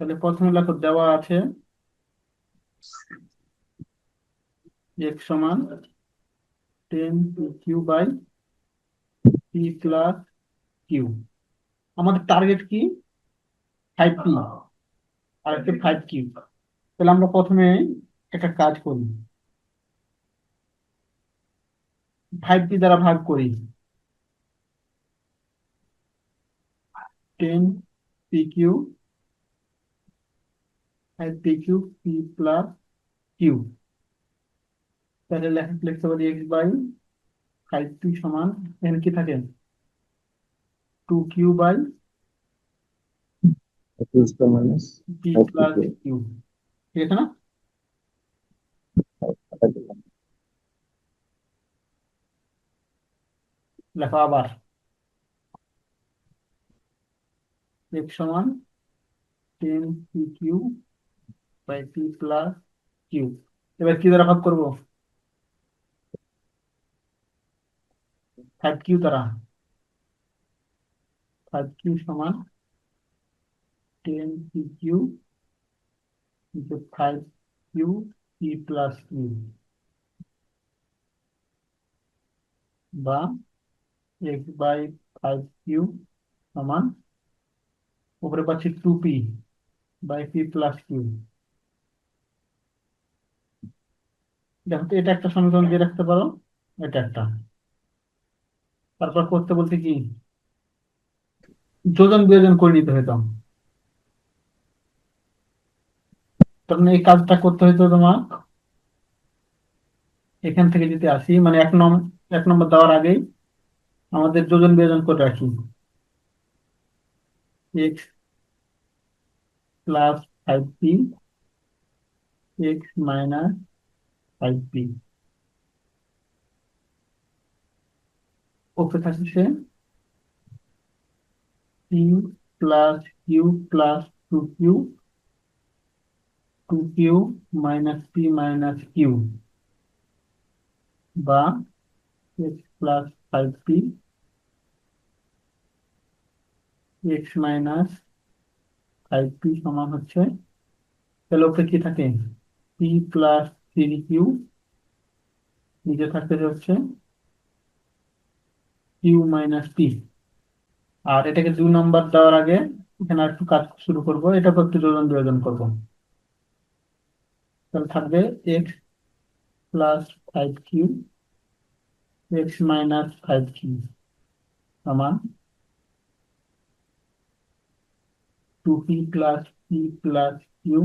তাহলে প্রথমে লেখো দেওয়া আছে। এক্স সমান ten Q by P plus Q. আমাদের টার্গেট কি? ফাইভ পি আর একটা ফাইভ কিউ তাহলে আমরা প্রথমে একটা কাজ করি। ফাইভ পি দ্বারা ভাগ করি। Ten P Q P Q P plus Q তাহলে লেখা লিখতে পারি এক্স বাই ফাইভ পি সমান এখানে কি থাকে? Two Q by P plus Q আবার। এক্স সমান ten P Q by P plus Q এবার কি দ্বারা ভাগ করব। ফাইভ কিউ দ্বারা। ফাইভ কিউ সমান ten P Q into five Q P plus Q বা এক্স বাই ফাইভ কিউ সমান উপরে পাচ্ছি two P by P plus Q দেখো তো, এটা একটা সমীকরণ দিয়ে রাখতে পারো, এটা একটা। তারপর করতে বলতে কি? যোজন বিয়োজন করে নিতে হতো তখন এই কাজটা করতে হতো তোমার, এখান থেকে যদি আসি মানে এক নম্বর এক নম্বর দেওয়ার আগেই আমাদের যোজন বিয়োজন করে রাখি। X plus five P X minus five P ওকে থাকছে P plus Q plus two Q two Q minus P minus Q বা X plus five P X minus five P সমান হচ্ছে তাহলে ওকে কি থাকে পি প্লাস কিউ, নিচে থাকতে হচ্ছে কিউ মাইনাস পি আর এটাকে দুই নম্বর দেওয়ার আগে এখানে একটু কাজ শুরু করব এটাকে একটু যোজন বিয়োজন করব। থাকবে X plus five Q X minus five Q সমান two P plus P plus Q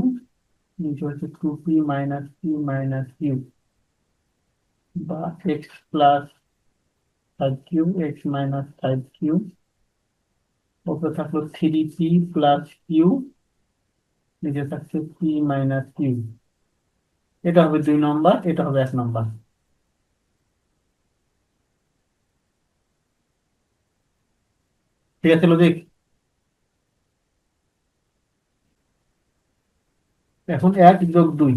নিচে হচ্ছে two P minus P minus Q বা X plus five Q X minus five Q উপরে থাকল থ্রি পি প্লাস কিউ নিচে থাকছে P minus Q এটা হবে দুই নম্বর এটা হবে এক নম্বর ঠিক আছে লজিক এখন এক যোগ দুই।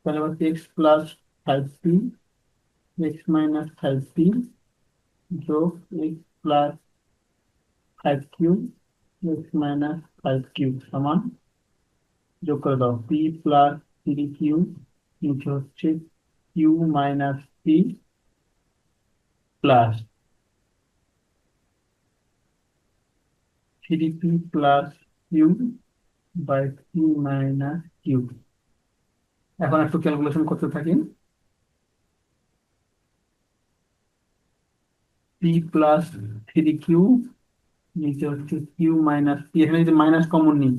তাহলে আবার X plus five P X minus five P যোগ X plus five Q X minus five Q সমান যোগ করে দাও। পি প্লাস থ্রি কিউ নিচে হচ্ছে Q minus P plus three P plus Q by Q minus Q এখন একটু calculation করতে থাকি। পি প্লাস থ্রি কিউ নিচে হচ্ছে কিউ মাইনাস পি এখানে যদি মাইনাস কমন নিই,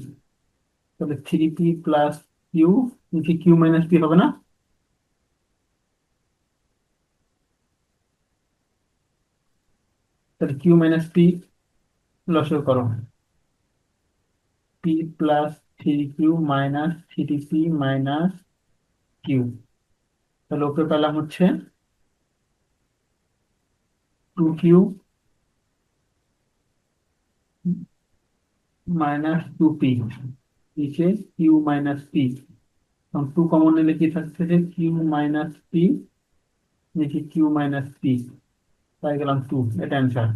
তাহলে থ্রি পি প্লাস কিউ নিচে কিউ মাইনাস পি হবে না? তাহলে কিউ মাইনাস পি লসও করো P plus three Q minus three P minus Q তাহলে ওকে পেলাম হচ্ছে two Q minus two P নিচে Q minus P two common নিলে কি থাকছে যে কিউ মাইনাস পি নিচে কিউ মাইনাস পি পাই গেলাম টু এটা অ্যান্সার